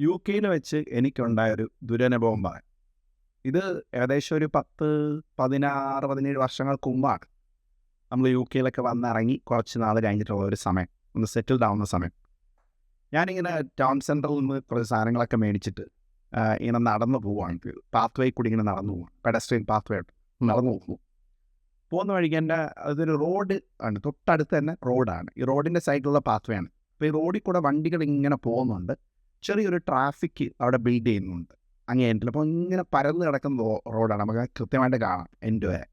U കെയിൽ വെച്ച് എനിക്കുണ്ടായൊരു ദുരനുഭവം പറയാം. ഇത് ഏകദേശം ഒരു പത്ത് പതിനാറ് പതിനേഴ് വർഷങ്ങൾക്ക് മുമ്പാണ്. നമ്മൾ യു കെയിലൊക്കെ വന്നിറങ്ങി കുറച്ച് നാൾ കഴിഞ്ഞിട്ടുള്ള ഒരു സമയം. ഒന്ന് സെറ്റിൽ ആവുന്ന സമയം. ഞാനിങ്ങനെ ടൗൺ സെന്ററിൽ നിന്ന് കുറച്ച് സാധനങ്ങളൊക്കെ മേടിച്ചിട്ട് ഇങ്ങനെ നടന്നു പോവുകയാണ് പാത്ത് വേ കൂടി ഇങ്ങനെ നടന്നു പോവാണ്. പെഡസ്ട്രിയൻ പാത്ത് വേ നടന്നു പോകുന്നു പോകുന്ന വഴിക്ക് എന്റെ അതൊരു റോഡ് ആണ്. തൊട്ടടുത്ത് തന്നെ റോഡാണ് ഈ റോഡിന്റെ സൈഡിലുള്ള പാത്ത് വേ ആണ്. അപ്പോൾ ഈ റോഡിൽ കൂടെ വണ്ടികൾ ഇങ്ങനെ പോകുന്നുണ്ട്. ചെറിയൊരു ട്രാഫിക് അവിടെ ബിൽഡ് ചെയ്യുന്നുണ്ട്. അങ്ങേ എൻഡിൽ അപ്പോൾ ഇങ്ങനെ പരന്ന് കിടക്കുന്ന റോഡാണ് നമുക്ക് കൃത്യമായിട്ട് കാണാം എന്റെ വരെ.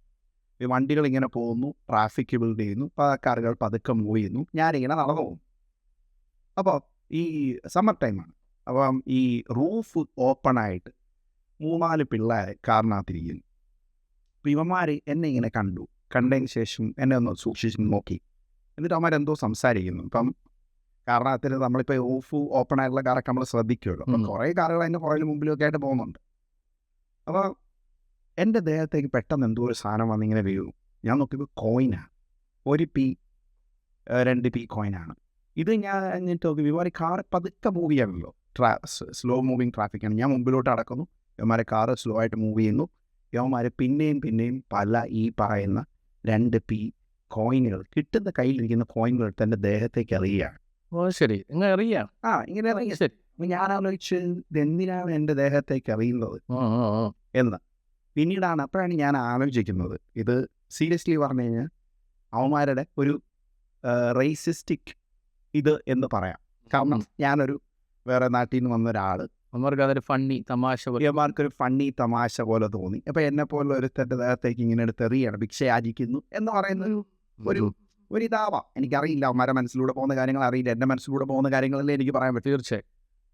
ഈ വണ്ടികൾ ഇങ്ങനെ പോകുന്നു ട്രാഫിക് ബിൽഡ് ചെയ്യുന്നു കാറുകൾ പതുക്കെ മൂവ് ചെയ്യുന്നു. ഞാനിങ്ങനെ നടന്നു പോകും അപ്പോൾ ഈ സമ്മർ ടൈമാണ് അപ്പം ഈ റൂഫ് ഓപ്പൺ ആയിട്ട് മൂന്നാൽ പിള്ളേർ കാറിനകത്തിരിക്കുന്നു. അപ്പോൾ ഇവന്മാർ എന്നെ ഇങ്ങനെ കണ്ടു. കണ്ടതിന് ശേഷം എന്നെ ഒന്ന് സൂക്ഷിച്ച് നോക്കി. എന്നിട്ട് അവന്മാരെന്തോ സംസാരിക്കുന്നു. ഇപ്പം കാരണത്തിന് നമ്മളിപ്പോൾ ഓഫ് ഓപ്പൺ ആയിട്ടുള്ള കാറൊക്കെ നമ്മൾ ശ്രദ്ധിക്കുമല്ലോ. അപ്പം കുറേ കാറുകൾ അതിന്റെ കുറേ മുമ്പിലൊക്കെ ആയിട്ട് പോകുന്നുണ്ട്. അപ്പോൾ എന്റെ ദേഹത്തേക്ക് പെട്ടെന്ന് എന്തോ ഒരു സാധനം വന്നിങ്ങനെ വീഴും. ഞാൻ നോക്കിയപ്പോൾ കോയിനാണ് ഒരു പി രണ്ട് പി കോയിനാണ് ഇത് ഞാൻ എന്നിട്ട് നോക്കി ഇവന്മാർ കാർ പതുക്കെ മൂവ് ചെയ്യാമല്ലോ ട്രാ സ്ലോ മൂവിങ് ട്രാഫിക്കാണ് ഞാൻ മുമ്പിലോട്ട് അടക്കുന്നു ഇവന്മാരെ കാറ് സ്ലോ ആയിട്ട് മൂവ് ചെയ്യുന്നു. ഇവന്മാർ പിന്നെയും പിന്നെയും പല ഈ പറയുന്ന രണ്ട് പി കോയിനുകൾ കിട്ടുന്ന കയ്യിലിരിക്കുന്ന കോയിനുകൾ എന്റെ ദേഹത്തേക്ക് എറിയുകയാണ്. ഓ ശരി. നിങ്ങൾ അറിയാം. ആ ഇങ്ങനെ എറിയ ശരി. ഞാൻ ആലോചിച്ച് എന്തിനാണ് എന്റെ ദേഹത്തേക്ക് അറിയുന്നത്. എന്ന്. പിന്നീടാണ് അപ്പോഴാണ് ഞാൻ ആലോചിക്കുന്നത്. ഇത് സീരിയസ്ലി പറഞ്ഞു കഴിഞ്ഞാൽ അവന്മാരുടെ ഒരു റേസിസ്റ്റിക് ഇത് എന്ന് പറയാം. കാരണം ഞാനൊരു വേറെ നാട്ടിൽ നിന്ന് വന്ന ഒരാൾ അവന്മാർക്ക് അതൊരു ഫണ്ണി തമാശ പോലെ. അവന്മാർക്കൊരു ഫണ്ണി തമാശ പോലെ തോന്നി. അപ്പോൾ എന്നെ പോലെ ഒരു തന്റെ ദേഹത്തേക്ക് ഇങ്ങനെ എടുത്ത് എറിയാണ് ഭിക്ഷ യാചിക്കുന്നു എന്ന് പറയുന്ന ഒരു ഒരു ഉം. ഒരു ഇതാവാം എനിക്കറിയില്ല അവന്മാരെ മനസ്സിലൂടെ പോകുന്ന കാര്യങ്ങൾ അറിയില്ല. എന്റെ മനസ്സിലൂടെ പോകുന്ന കാര്യങ്ങളല്ലേ എനിക്ക് പറയാൻ പറ്റും. തീർച്ചയായും.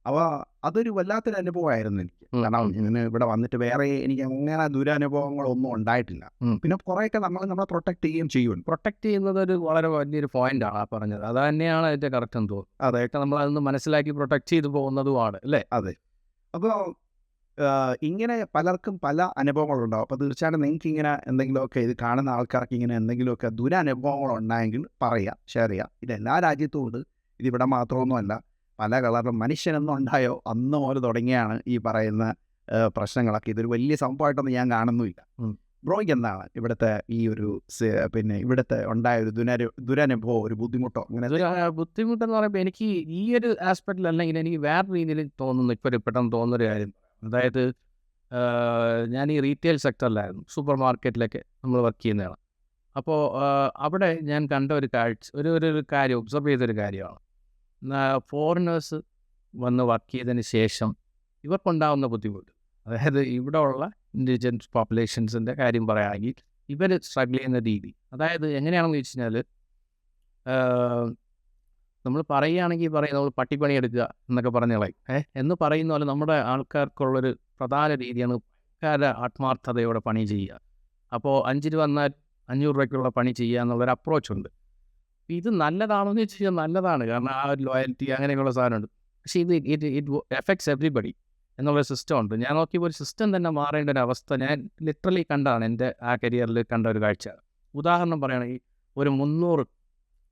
അപ്പോൾ അതൊരു വല്ലാത്തൊരു അനുഭവമായിരുന്നു എനിക്ക്. കാരണം ഇങ്ങനെ ഇവിടെ വന്നിട്ട് വേറെ എനിക്ക് അങ്ങനെ ദുരനുഭവങ്ങളൊന്നും ഉണ്ടായിട്ടില്ല. പിന്നെ കുറേയൊക്കെ നമ്മൾ നമ്മളെ പ്രൊട്ടക്ട് ചെയ്യുകയും ചെയ്യും പ്രൊട്ടക്ട് ചെയ്യുന്നത് ഒരു വളരെ വലിയൊരു പോയിന്റാണ് ആ പറഞ്ഞത്. അത് തന്നെയാണ് അതിന്റെ കറക്റ്റ് എന്ന് തോന്നുന്നു അതെ. അതൊക്കെ നമ്മൾ അതൊന്ന് മനസ്സിലാക്കി പ്രൊട്ടക്ട് ചെയ്തു പോകുന്നതുമാണ് അല്ലേ? അതെ. അപ്പോൾ ഇങ്ങനെ പലർക്കും പല അനുഭവങ്ങളുണ്ടാവും അപ്പോൾ തീർച്ചയായിട്ടും നിങ്ങൾക്ക് ഇങ്ങനെ എന്തെങ്കിലുമൊക്കെ ഇത് കാണുന്ന ആൾക്കാർക്ക് ഇങ്ങനെ എന്തെങ്കിലുമൊക്കെ ദുരനുഭവങ്ങൾ ഉണ്ടായെങ്കിൽ പറയുക ഷെയർ ചെയ്യുക ഇത് എല്ലാ രാജ്യത്തും ഉണ്ട്. ഇതിവിടെ മാത്രമൊന്നുമല്ല. പല കളറിലും മനുഷ്യനെന്നും ഉണ്ടായോ? അന്ന് മുതൽ തുടങ്ങിയാണ് ഈ പറയുന്ന പ്രശ്നങ്ങളൊക്കെ. ഇതൊരു വലിയ സംഭവമായിട്ടൊന്നും ഞാൻ കാണുന്നുമില്ല. ബ്രോയ്ക്ക് എന്താണ് ഇവിടുത്തെ ഈ ഒരു പിന്നെ ഇവിടുത്തെ ഉണ്ടായ ഒരു ദുരനു ദുരനുഭവം ഒരു ബുദ്ധിമുട്ടോ? അങ്ങനെ ബുദ്ധിമുട്ടെന്ന് പറയുമ്പോൾ എനിക്ക് ഈ ഒരു ആസ്പെക്റ്റിൽ അല്ലെങ്കിൽ എനിക്ക് വേറെ രീതിയിൽ തോന്നുന്നു. ഇപ്പോൾ ഒരു പെട്ടെന്ന് തോന്നുന്നൊരു കാര്യം. അതായത് ഞാൻ ഈ റീറ്റെയിൽ സെക്ടറിലായിരുന്നു. സൂപ്പർ മാർക്കറ്റിലൊക്കെ നമ്മൾ വർക്ക് ചെയ്യുന്നതാണ് അപ്പോൾ അവിടെ ഞാൻ കണ്ട ഒരു കാഴ്ച ഒരു ഒരു കാര്യം ഒബ്സർവ് ചെയ്തൊരു കാര്യമാണ്. ഫോറിനേഴ്സ് വന്ന് വർക്ക് ചെയ്തതിന് ശേഷം ഇവർക്കുണ്ടാകുന്ന ബുദ്ധിമുട്ട്. അതായത് ഇവിടെ ഉള്ള ഇൻഡിജൻസ് പോപ്പുലേഷൻസിന്റെ കാര്യം പറയുകയാണെങ്കിൽ ഇവർ സ്ട്രഗിൾ ചെയ്യുന്ന രീതി. അതായത് എങ്ങനെയാണെന്ന് വെച്ച് കഴിഞ്ഞാൽ നമ്മൾ പറയുകയാണെങ്കിൽ പറയും നമ്മൾ പട്ടിപ്പണി എടുക്കുക എന്നൊക്കെ പറഞ്ഞോളെ ഏ എന്ന് പറയുന്ന പോലെ നമ്മുടെ ആൾക്കാർക്കുള്ളൊരു പ്രധാന രീതിയാണ് ഭയങ്കര ആത്മാർത്ഥതയോടെ പണി ചെയ്യുക. അപ്പോൾ അഞ്ച് രൂപ വന്നാൽ അഞ്ഞൂറ് രൂപയ്ക്കുള്ള പണി ചെയ്യുക എന്നുള്ളൊരു അപ്രോച്ച് ഉണ്ട്. ഇത് നല്ലതാണോ എന്ന് വെച്ച് കഴിഞ്ഞാൽ നല്ലതാണ്. കാരണം ആ ഒരു ലോയൽറ്റി അങ്ങനെയൊക്കെയുള്ള സാധനമുണ്ട്. പക്ഷേ ഇത് ഇറ്റ് ഇറ്റ് എഫക്ട്സ് എവറിബഡി എന്നുള്ള സിസ്റ്റം ഉണ്ട്. ഞാൻ നോക്കിയപ്പോൾ ഒരു സിസ്റ്റം തന്നെ മാറേണ്ട ഒരു അവസ്ഥ ഞാൻ ലിറ്ററലി കണ്ടാണ് എന്റെ ആ കരിയറിൽ കണ്ട ഒരു കാഴ്ച. ഉദാഹരണം പറയുകയാണെങ്കിൽ ഒരു മുന്നൂറ്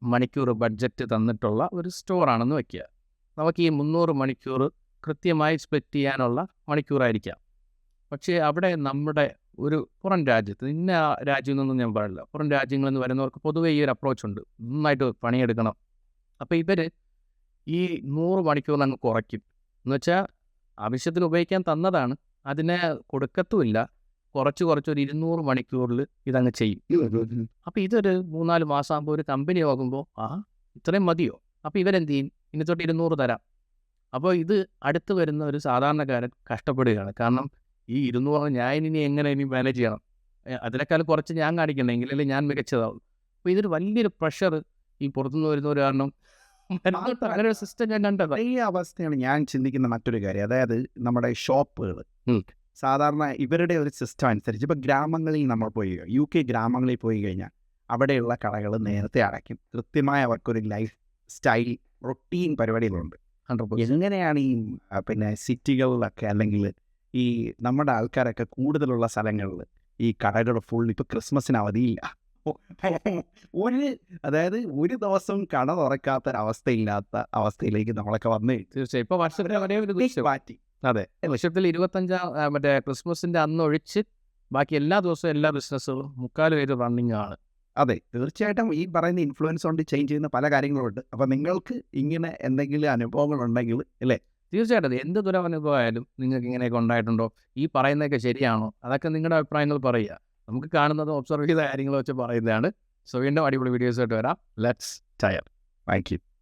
മണിക്കൂർ ബഡ്ജറ്റ് തന്നിട്ടുള്ള ഒരു സ്റ്റോറാണെന്ന് വയ്ക്കുക നമുക്ക് ഈ മുന്നൂറ് മണിക്കൂർ കൃത്യമായി സ്പെക്റ്റ് ചെയ്യാനുള്ള മണിക്കൂറായിരിക്കാം. പക്ഷേ അവിടെ നമ്മുടെ ഒരു പുറം രാജ്യത്ത് ഇന്ന രാജ്യം എന്നൊന്നും ഞാൻ പറയില്ല. പുറം രാജ്യങ്ങളിൽ നിന്ന് വരുന്നവർക്ക് പൊതുവേ ഈ ഒരു അപ്രോച്ച് ഉണ്ട്. നന്നായിട്ട് പണിയെടുക്കണം. അപ്പോൾ ഇവർ ഈ നൂറ് മണിക്കൂർ അങ്ങ് കുറയ്ക്കും. എന്നുവെച്ചാൽ ആവശ്യത്തിന് ഉപയോഗിക്കാൻ തന്നതാണ്. അതിനെ കൊടുക്കത്തുമില്ല. കുറച്ച് കുറച്ച് ഒരു ഇരുന്നൂറ് മണിക്കൂറിൽ ഇതങ്ങ് ചെയ്യും. അപ്പം ഇതൊരു മൂന്നാൽ മാസം ആകുമ്പോൾ ഒരു കമ്പനി ആകുമ്പോൾ ആ ഇത്രയും മതിയോ? അപ്പോൾ ഇവരെന്ത് ചെയ്യും? ഇനി തൊട്ട് ഇരുന്നൂറ് തരാം. അപ്പോൾ ഇത് അടുത്ത് വരുന്ന ഒരു സാധാരണക്കാരൻ കഷ്ടപ്പെടുകയാണ്. കാരണം ഈ ഇരുന്നൂറ് ഞാൻ ഇനി എങ്ങനെ ഇനി മാനേജ് ചെയ്യണം? അതിനേക്കാൾ കുറച്ച് ഞാൻ കാണിക്കണമെങ്കിൽ അല്ലെങ്കിൽ ഞാൻ മികച്ചതാവും അപ്പോൾ ഇതൊരു വലിയൊരു പ്രഷർ ഈ പുറത്തുനിന്ന് ഒരു കാരണം. അങ്ങനെ സിസ്റ്റം ഞാൻ കണ്ടത്. ഈ അവസ്ഥയാണ് ഞാൻ ചിന്തിക്കുന്ന മറ്റൊരു കാര്യം. അതായത് നമ്മുടെ ഷോപ്പുകൾ. സാധാരണ ഇവരുടെ ഒരു സിസ്റ്റം അനുസരിച്ച് ഇപ്പോൾ ഗ്രാമങ്ങളിൽ നമ്മൾ പോയി യു കെ ഗ്രാമങ്ങളിൽ പോയി കഴിഞ്ഞാൽ അവിടെയുള്ള കടകൾ നേരത്തെ അടയ്ക്കും. കൃത്യമായ അവർക്കൊരു ലൈഫ് സ്റ്റൈൽ റൊട്ടീൻ പരിപാടികളുണ്ട്. എങ്ങനെയാണ് ഈ പിന്നെ സിറ്റികളിലൊക്കെ അല്ലെങ്കിൽ ഈ നമ്മുടെ ആൾക്കാരൊക്കെ കൂടുതലുള്ള സ്ഥലങ്ങളിൽ ഈ കടകൾ ഫുൾ ഇപ്പോൾ ക്രിസ്മസിന് അവധിയില്ല. ഒരു അതായത് ഒരു ദിവസം കട തുറക്കാത്തൊരവസ്ഥയില്ലാത്ത അവസ്ഥയിലേക്ക് നമ്മളൊക്കെ വന്നു തീർച്ചയായും. ഇപ്പൊ വർഷത്തിൽ ഒരേ ഒരു ദിവസം മാറ്റി. അതെ. വർഷത്തിൽ ഇരുപത്തഞ്ചാം മറ്റേ ക്രിസ്മസിന്റെ അന്ന് ഒഴിച്ച് ബാക്കി എല്ലാ ദിവസവും എല്ലാ ബിസിനസ്സുകളും മുക്കാലും പേര് റണ്ണിങ് ആണ് അതെ തീർച്ചയായിട്ടും ഈ പറയുന്ന ഇൻഫ്ലുവൻസ് കൊണ്ട് ചേഞ്ച് ചെയ്യുന്ന പല കാര്യങ്ങളുണ്ട്. അപ്പം നിങ്ങൾക്ക് ഇങ്ങനെ എന്തെങ്കിലും അനുഭവങ്ങൾ ഉണ്ടെങ്കിൽ അല്ലേ? തീർച്ചയായിട്ടും. എന്ത് ദുരനുഭവമായാലും നിങ്ങൾക്ക് ഇങ്ങനെയൊക്കെ ഉണ്ടായിട്ടുണ്ടോ? ഈ പറയുന്നതൊക്കെ ശരിയാണോ? അതൊക്കെ നിങ്ങളുടെ അഭിപ്രായങ്ങൾ പറയുക. നമുക്ക് കാണുന്നത് ഒബ്സർവ് ചെയ്ത കാര്യങ്ങൾ വെച്ച് പറയുന്നതാണ്. സോ വീണ്ടും അടിപൊളി വീഡിയോസ് ആയിട്ട് വരാം ലെറ്റ്സ് ടയർ താങ്ക് യു